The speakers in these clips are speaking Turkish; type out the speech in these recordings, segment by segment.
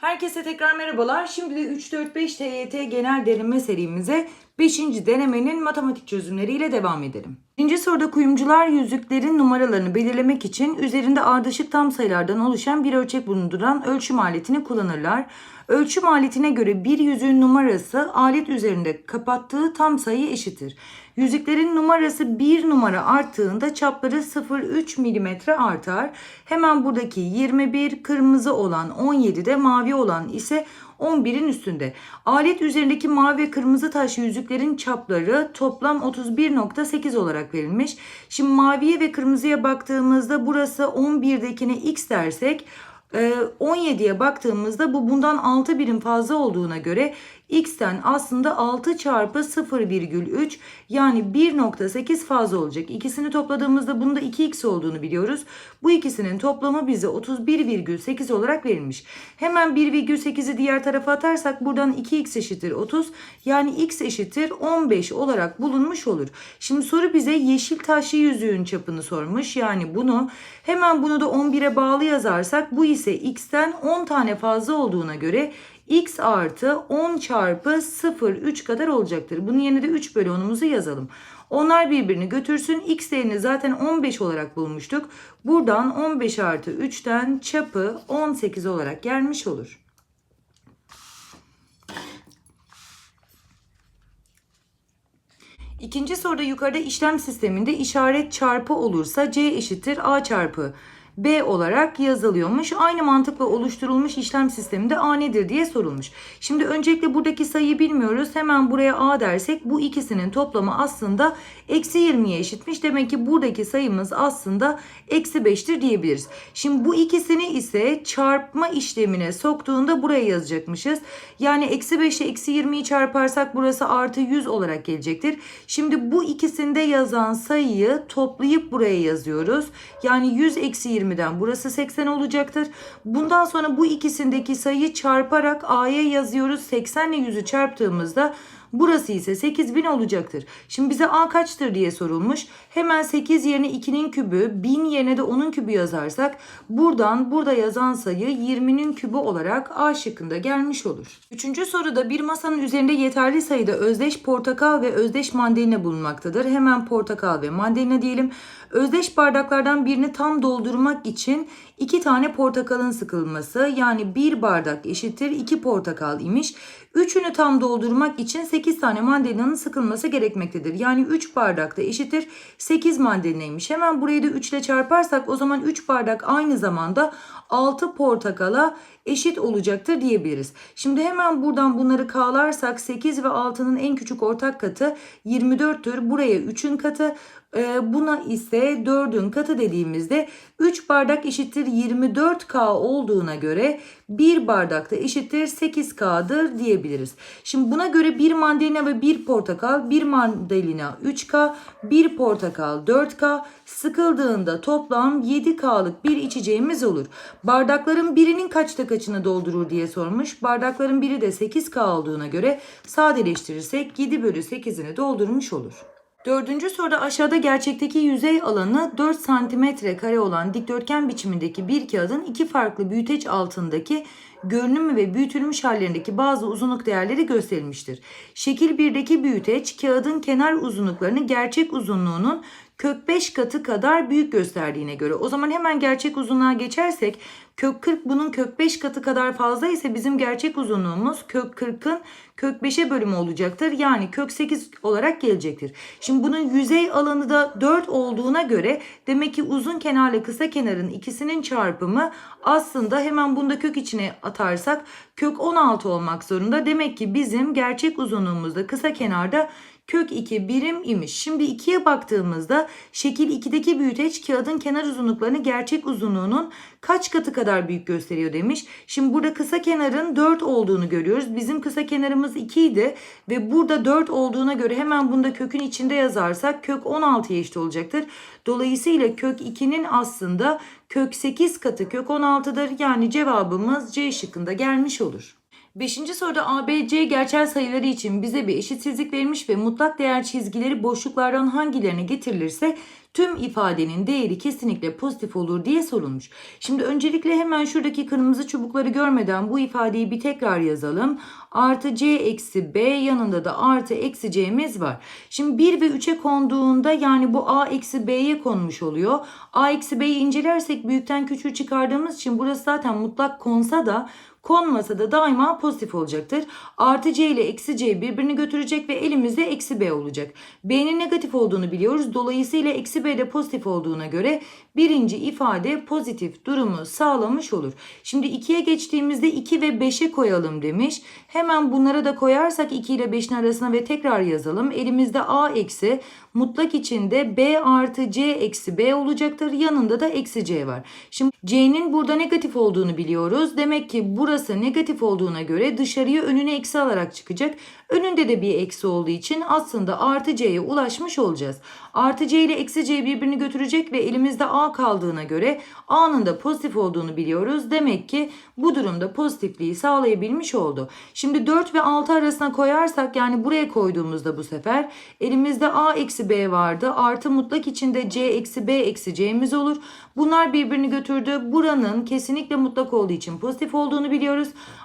Herkese tekrar merhabalar. Şimdi de 3-4-5 TYT genel deneme serimize 5. denemenin matematik çözümleriyle devam edelim. Birinci soruda kuyumcular yüzüklerin numaralarını belirlemek için üzerinde ardışık tam sayılardan oluşan bir ölçek bulunduran ölçüm aletini kullanırlar. Ölçüm aletine göre bir yüzüğün numarası alet üzerinde kapattığı tam sayı eşittir. Yüzüklerin numarası 1 numara arttığında çapları 0,3 mm artar. Hemen buradaki 21 kırmızı olan 17 de mavi olan ise 11'in üstünde. Alet üzerindeki mavi ve kırmızı taş yüzüklerin çapları toplam 31.8 olarak verilmiş. Şimdi maviye ve kırmızıya baktığımızda burası 11'dekine x dersek 17'ye baktığımızda bu bundan 6 birim fazla olduğuna göre x'ten aslında 6 çarpı 0,3 yani 1.8 fazla olacak. İkisini topladığımızda bunda 2x olduğunu biliyoruz. Bu ikisinin toplamı bize 31,8 olarak verilmiş. Hemen 1,8'i diğer tarafa atarsak buradan 2x eşittir 30 yani x eşittir 15 olarak bulunmuş olur. Şimdi soru bize yeşil taşlı yüzüğün çapını sormuş. Yani bunu hemen bunu da 11'e bağlı yazarsak bu ise x'ten 10 tane fazla olduğuna göre x artı 10 çarpı 0,3 kadar olacaktır. Bunun yerine de 3 bölü 10'umuzu yazalım. Onlar birbirini götürsün. X değerini zaten 15 olarak bulmuştuk. Buradan 15 artı 3'ten çapı 18 olarak gelmiş olur. İkinci soruda yukarıda işlem sisteminde işaret çarpı olursa C eşittir A çarpı B olarak yazılıyormuş. Aynı mantıkla oluşturulmuş işlem sisteminde A nedir diye sorulmuş. Şimdi öncelikle buradaki sayıyı bilmiyoruz. Hemen buraya A dersek bu ikisinin toplamı aslında eksi 20'ye eşitmiş. Demek ki buradaki sayımız aslında eksi 5'tir diyebiliriz. Şimdi bu ikisini ise çarpma işlemine soktuğunda buraya yazacakmışız. Yani eksi 5 ile eksi 20'yi çarparsak burası artı 100 olarak gelecektir. Şimdi bu ikisinde yazan sayıyı toplayıp buraya yazıyoruz. Yani 100 eksi 20'den burası 80 olacaktır. Bundan sonra bu ikisindeki sayıyı çarparak A'ya yazıyoruz. 80 ile 100'ü çarptığımızda Burası ise 8000 olacaktır. Şimdi bize A kaçtır diye sorulmuş. Hemen 8 yerine 2'nin kübü, 1000 yerine de 10'un kübü yazarsak buradan burada yazan sayı 20'nin kübü olarak A şıkkında gelmiş olur. Üçüncü soruda bir masanın üzerinde yeterli sayıda özdeş portakal ve özdeş mandalina bulunmaktadır. Hemen portakal ve mandalina diyelim. Özdeş bardaklardan birini tam doldurmak için iki tane portakalın sıkılması yani bir bardak eşittir iki portakal imiş. Üçünü tam doldurmak için 8 tane mandalinanın sıkılması gerekmektedir. Yani 3 bardak da eşittir 8 mandalinaymış. Hemen burayı da 3 ile çarparsak o zaman 3 bardak aynı zamanda 6 portakala eşit olacaktır diyebiliriz. Şimdi hemen buradan bunları kağlarsak 8 ve 6'nın en küçük ortak katı 24'tür. Buraya 3'ün katı buna ise 4'ün katı dediğimizde 3 bardak eşittir 24K olduğuna göre 1 bardak da eşittir 8K'dır diyebiliriz. Şimdi buna göre bir mandalina ve bir portakal, bir mandalina 3K, bir portakal 4K, sıkıldığında toplam 7K'lık bir içeceğimiz olur. Bardakların birinin kaçta kaçını doldurur diye sormuş. Bardakların biri de 8K olduğuna göre sadeleştirirsek 7 bölü 8'ini doldurmuş olur. Dördüncü soruda aşağıda gerçekteki yüzey alanı 4 cm kare olan dikdörtgen biçimindeki bir kağıdın iki farklı büyüteç altındaki görünüm ve büyütülmüş hallerindeki bazı uzunluk değerleri gösterilmiştir. Şekil 1'deki büyüteç kağıdın kenar uzunluklarını gerçek uzunluğunun kök 5 katı kadar büyük gösterdiğine göre. O zaman hemen gerçek uzunluğa geçersek kök 40 bunun kök 5 katı kadar fazla ise bizim gerçek uzunluğumuz kök 40'ın kök 5'e bölümü olacaktır. Yani kök 8 olarak gelecektir. Şimdi bunun yüzey alanı da 4 olduğuna göre demek ki uzun kenarla kısa kenarın ikisinin çarpımı aslında hemen bunda kök içine atarsak kök 16 olmak zorunda. Demek ki bizim gerçek uzunluğumuzda kısa kenarda kök 2 birim imiş. Şimdi 2'ye baktığımızda şekil 2'deki büyüteç kağıdın kenar uzunluklarını gerçek uzunluğunun kaç katı kadar büyük gösteriyor demiş. Şimdi burada kısa kenarın 4 olduğunu görüyoruz. Bizim kısa kenarımız 2 idi ve burada 4 olduğuna göre hemen bunda kökün içinde yazarsak kök 16'ya eşit olacaktır. Dolayısıyla kök 2'nin aslında kök 8 katı kök 16'dır. Yani cevabımız C şıkkında gelmiş olur. Beşinci soruda ABC gerçel sayıları için bize bir eşitsizlik verilmiş ve mutlak değer çizgileri boşluklardan hangilerine getirilirse tüm ifadenin değeri kesinlikle pozitif olur diye sorulmuş. Şimdi öncelikle hemen şuradaki kırmızı çubukları görmeden bu ifadeyi bir tekrar yazalım. Artı c eksi b yanında da artı eksi c'miz var. Şimdi 1 ve 3'e konduğunda yani bu a eksi b'ye konmuş oluyor. a eksi b'yi incelersek büyükten küçüğü çıkardığımız için burası zaten mutlak konsa da konmasa da daima pozitif olacaktır. Artı c ile eksi c birbirini götürecek ve elimizde eksi b olacak. b'nin negatif olduğunu biliyoruz. Dolayısıyla eksi b de pozitif olduğuna göre birinci ifade pozitif durumu sağlamış olur. Şimdi 2'ye geçtiğimizde 2 ve 5'e koyalım demiş. Hemen bunlara da koyarsak 2 ile 5'in arasına ve tekrar yazalım. Elimizde a eksi mutlak içinde b artı c eksi b olacaktır. Yanında da eksi c var. Şimdi c'nin burada negatif olduğunu biliyoruz. Demek ki burası negatif olduğuna göre dışarıya önüne eksi alarak çıkacak. Önünde de bir eksi olduğu için aslında artı c'ye ulaşmış olacağız. Artı c ile eksi c birbirini götürecek ve elimizde a kaldığına göre a'nın da pozitif olduğunu biliyoruz. Demek ki bu durumda pozitifliği sağlayabilmiş oldu. Şimdi 4 ve 6 arasına koyarsak yani buraya koyduğumuzda bu sefer elimizde a eksi b vardı. Artı mutlak içinde c eksi b eksi c'miz olur. Bunlar birbirini götürdü. Buranın kesinlikle mutlak olduğu için pozitif olduğunu biliyoruz.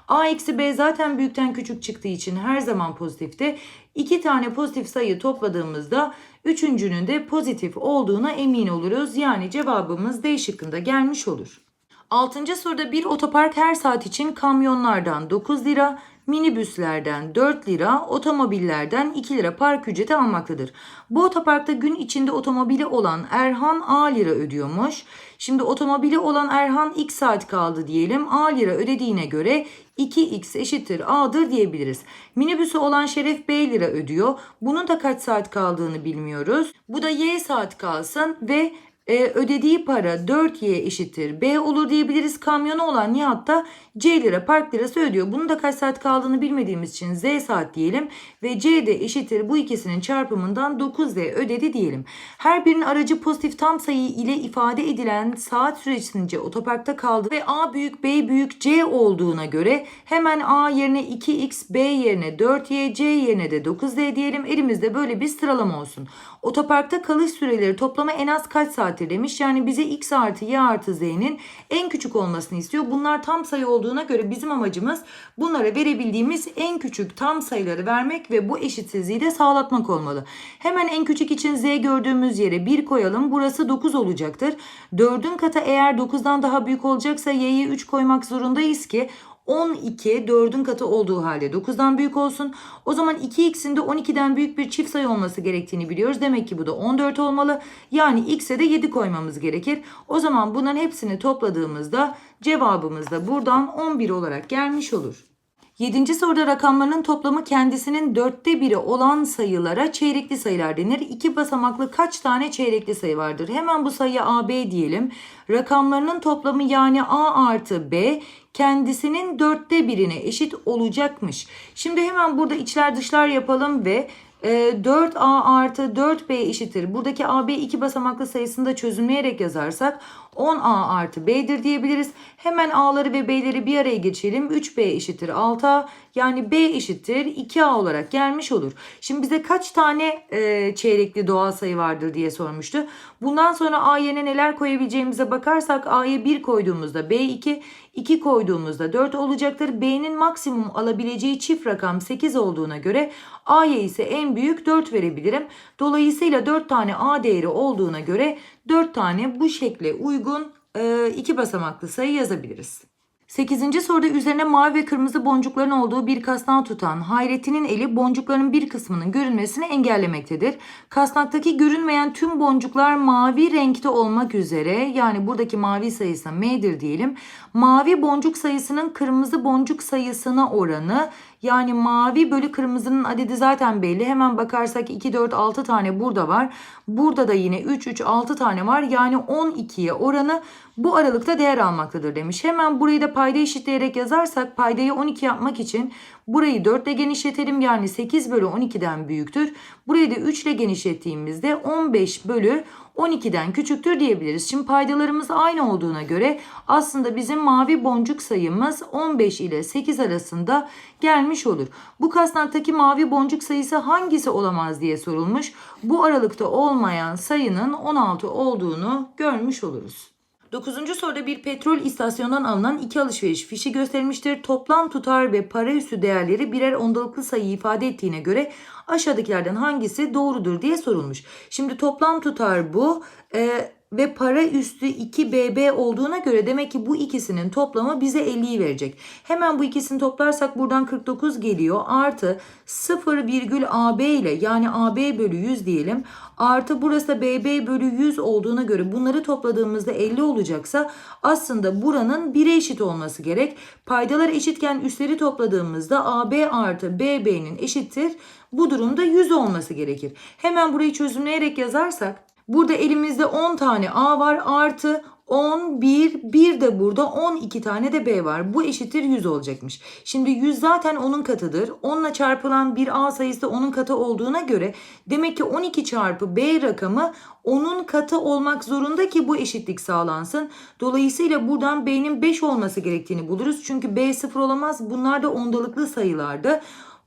A eksi b zaten büyükten küçük çıktığı için her zaman pozitifti. İki tane pozitif sayı topladığımızda üçüncünün de pozitif olduğuna emin oluruz. Yani cevabımız D şıkkında gelmiş olur. Altıncı soruda bir otopark her saat için kamyonlardan 9 lira, minibüslerden 4 lira, otomobillerden 2 lira park ücreti almaktadır. Bu otoparkta gün içinde otomobili olan Erhan A lira ödüyormuş. Şimdi otomobili olan Erhan x saat kaldı diyelim. A lira ödediğine göre 2x eşittir A'dır diyebiliriz. Minibüsü olan Şeref B lira ödüyor. Bunun da kaç saat kaldığını bilmiyoruz. Bu da Y saat kalsın ve e, ödediği para 4y eşittir b olur diyebiliriz. Kamyonu olan Nihat da c lira park lirası ödüyor. Bunun da kaç saat kaldığını bilmediğimiz için z saat diyelim ve c de eşittir bu ikisinin çarpımından 9z ödedi diyelim. Her birinin aracı pozitif tam sayı ile ifade edilen saat süresince otoparkta kaldı ve a büyük b büyük c olduğuna göre hemen a yerine 2x b yerine 4y c yerine de 9z diyelim. Elimizde böyle bir sıralama olsun. Otoparkta kalış süreleri toplamı en az kaç saattir demiş. Yani bize x artı y artı z'nin en küçük olmasını istiyor. Bunlar tam sayı olduğuna göre bizim amacımız bunlara verebildiğimiz en küçük tam sayıları vermek ve bu eşitsizliği de sağlatmak olmalı. Hemen en küçük için z gördüğümüz yere 1 koyalım. Burası 9 olacaktır. 4'ün katı eğer 9'dan daha büyük olacaksa y'ye 3 koymak zorundayız ki 12 4'ün katı olduğu halde 9'dan büyük olsun. O zaman 2x'in de 12'den büyük bir çift sayı olması gerektiğini biliyoruz. Demek ki bu da 14 olmalı. Yani x'e de 7 koymamız gerekir. O zaman bunların hepsini topladığımızda cevabımız da buradan 11 olarak gelmiş olur. Yedinci soruda rakamlarının toplamı kendisinin dörtte biri olan sayılara çeyrekli sayılar denir. İki basamaklı kaç tane çeyrekli sayı vardır? Hemen bu sayıya AB diyelim. Rakamlarının toplamı yani A artı B kendisinin dörtte birine eşit olacakmış. Şimdi hemen burada içler dışlar yapalım ve 4a artı 4b eşittir. Buradaki ab iki basamaklı sayısını da çözümleyerek yazarsak 10a artı b'dir diyebiliriz. Hemen a'ları ve b'leri bir araya geçelim. 3b eşittir 6a yani b eşittir 2a olarak gelmiş olur. Şimdi bize kaç tane e, çeyrekli doğal sayı vardır diye sormuştu. Bundan sonra a yerine neler koyabileceğimize bakarsak a'ya 1 koyduğumuzda b2, 2 koyduğumuzda 4 olacaktır. B'nin maksimum alabileceği çift rakam 8 olduğuna göre A'ya ise en büyük 4 verebilirim. Dolayısıyla 4 tane A değeri olduğuna göre 4 tane bu şekle uygun e, iki basamaklı sayı yazabiliriz. 8. soruda üzerine mavi ve kırmızı boncukların olduğu bir kasnağı tutan Hayrettin'in eli boncukların bir kısmının görünmesini engellemektedir. Kasnaktaki görünmeyen tüm boncuklar mavi renkte olmak üzere yani buradaki mavi sayısı m'dir diyelim. Mavi boncuk sayısının kırmızı boncuk sayısına oranı yani mavi bölü kırmızının adedi zaten belli. Hemen bakarsak 2, 4, 6 tane burada var. Burada da yine 3, 3, 6 tane var. Yani 12'ye oranı bu aralıkta değer almaktadır demiş. Hemen burayı da payda eşitleyerek yazarsak paydayı 12 yapmak için burayı 4 ile genişletelim. Yani 8 bölü 12'den büyüktür. Burayı da 3 ile genişlettiğimizde 15 bölü 12'den küçüktür diyebiliriz. Şimdi paydalarımız aynı olduğuna göre aslında bizim mavi boncuk sayımız 15 ile 8 arasında gelmiş olur. Bu kasnaktaki mavi boncuk sayısı hangisi olamaz diye sorulmuş. Bu aralıkta olmayan sayının 16 olduğunu görmüş oluruz. Dokuzuncu soruda bir petrol istasyonundan alınan iki alışveriş fişi gösterilmiştir. Toplam tutar ve para üstü değerleri birer ondalıklı sayı ifade ettiğine göre aşağıdakilerden hangisi doğrudur diye sorulmuş. Şimdi toplam tutar bu e, ve para üstü 2 BB olduğuna göre demek ki bu ikisinin toplamı bize 50'yi verecek. Hemen bu ikisini toplarsak buradan 49 geliyor. Artı 0 virgül AB ile yani AB bölü 100 diyelim. Artı burası da BB bölü 100 olduğuna göre bunları topladığımızda 50 olacaksa aslında buranın 1'e eşit olması gerek. Paydalar eşitken üstleri topladığımızda AB artı BB'nin eşittir. Bu durumda 100 olması gerekir. Hemen burayı çözümleyerek yazarsak Burada elimizde 10 tane A var artı 11 bir de burada 12 tane de B var. Bu eşittir 100 olacakmış. Şimdi 100 zaten onun katıdır. 10 ile çarpılan bir A sayısı da onun katı olduğuna göre demek ki 12 çarpı B rakamı onun katı olmak zorunda ki bu eşitlik sağlansın. Dolayısıyla buradan B'nin 5 olması gerektiğini buluruz. Çünkü B 0 olamaz. Bunlar da ondalıklı sayılardı.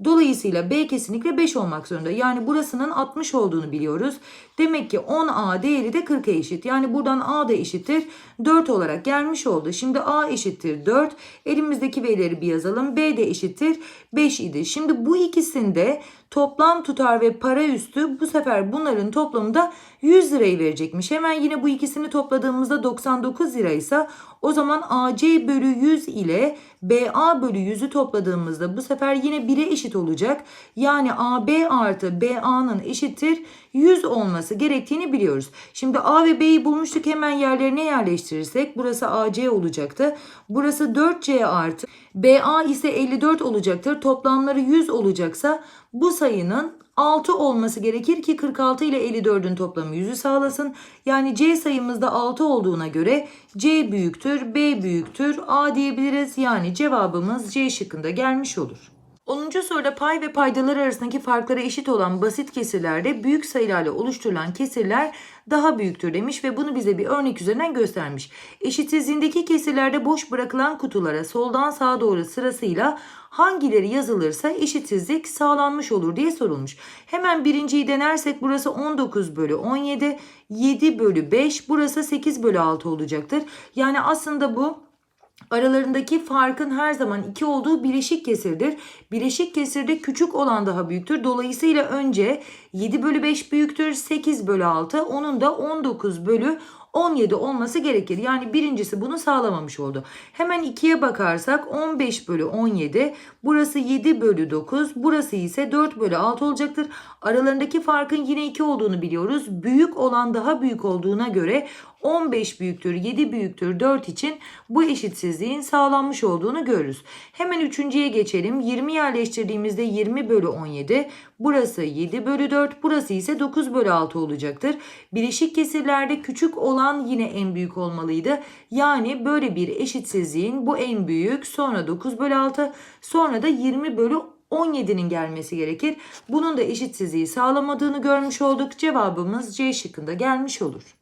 Dolayısıyla B kesinlikle 5 olmak zorunda. Yani burasının 60 olduğunu biliyoruz. Demek ki 10A değeri de 40'a eşit. Yani buradan A da eşittir 4 olarak gelmiş oldu. Şimdi A eşittir 4. Elimizdeki verileri bir yazalım. B de eşittir 5 idi. Şimdi bu ikisinde toplam tutar ve para üstü bu sefer bunların toplamında 100 lirayı verecekmiş. Hemen yine bu ikisini topladığımızda 99 liraysa o zaman AC bölü 100 ile BA bölü 100'ü topladığımızda bu sefer yine 1'e eşit olacak. Yani AB artı BA'nın eşittir 100 olması gerektiğini biliyoruz. Şimdi A ve B'yi bulmuştuk hemen yerlerine yerleştirirsek burası AC olacaktı. Burası 4C artı BA ise 54 olacaktır. Toplamları 100 olacaksa bu sayının 6 olması gerekir ki 46 ile 54'ün toplamı 100'ü sağlasın. Yani C sayımızda 6 olduğuna göre C büyüktür, B büyüktür, A diyebiliriz. Yani cevabımız C şıkkında gelmiş olur. 10. soruda pay ve paydalar arasındaki farkları eşit olan basit kesirlerde büyük sayılarla oluşturulan kesirler daha büyüktür demiş ve bunu bize bir örnek üzerinden göstermiş. Eşitsizliğindeki kesirlerde boş bırakılan kutulara soldan sağa doğru sırasıyla hangileri yazılırsa eşitsizlik sağlanmış olur diye sorulmuş. Hemen birinciyi denersek burası 19 bölü 17, 7 bölü 5, burası 8 bölü 6 olacaktır. Yani aslında bu aralarındaki farkın her zaman 2 olduğu bileşik kesirdir. Bileşik kesirde küçük olan daha büyüktür. Dolayısıyla önce 7 bölü 5 büyüktür. 8 bölü 6. Onun da 19 bölü 17 olması gerekir. Yani birincisi bunu sağlamamış oldu. Hemen 2'ye bakarsak 15 bölü 17. Burası 7 bölü 9. Burası ise 4 bölü 6 olacaktır. Aralarındaki farkın yine 2 olduğunu biliyoruz. Büyük olan daha büyük olduğuna göre 15 büyüktür, 7 büyüktür, 4 için bu eşitsizliğin sağlanmış olduğunu görürüz. Hemen üçüncüye geçelim. 20 yerleştirdiğimizde 20 bölü 17. Burası 7 bölü 4. Burası ise 9 bölü 6 olacaktır. Bileşik kesirlerde küçük olan yine en büyük olmalıydı. Yani böyle bir eşitsizliğin bu en büyük sonra 9 bölü 6 sonra da 20 bölü 17'nin gelmesi gerekir. Bunun da eşitsizliği sağlamadığını görmüş olduk. Cevabımız C şıkkında gelmiş olur.